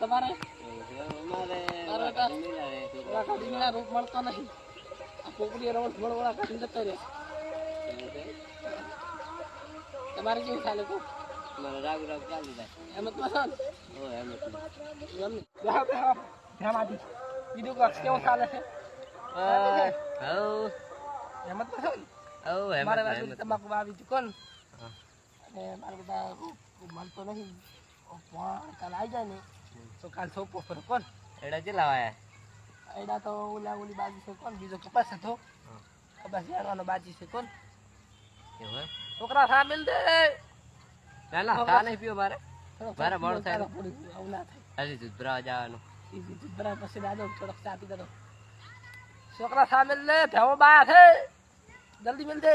તમારે. રે રૂપ મળતો નહીં. આ રોડ ભળ ઓલા કાઢી જતો રહે. તમારે કેવું ચાલે તો મારે રાગ રાગ ચાલી જાય એમ જ પાછો ઓ એમ જ એમ બીજું કેવું ચાલે છે? હવ જ પાછો ને હવ એમ મારે જ બાજુ જ તમાકુ વાવી ચૂકો ને. અને મારે બધા મળતો નહીં. પણ કાલ આવી જાય ને તો કાલ સોપો ફરો કોણ? એડા ચેલા વાયા એડા તો ઓલા ઓલી બાજુ છે કોણ? બીજો કપાસ હતો. કપાસ યારવાનો બાજી છે કોણ? છોકરા એમ? મિલ દે. ના ના ચા નહીં પીવો મારે? મારે મોડું થાય. આવું ના થાય. હજી દૂધ જવાનું. ઈ પછી દાદો થોડોક ચા પી દો છોકરા સામે લે ભેવો બા છે જલ્દી મિલ દે.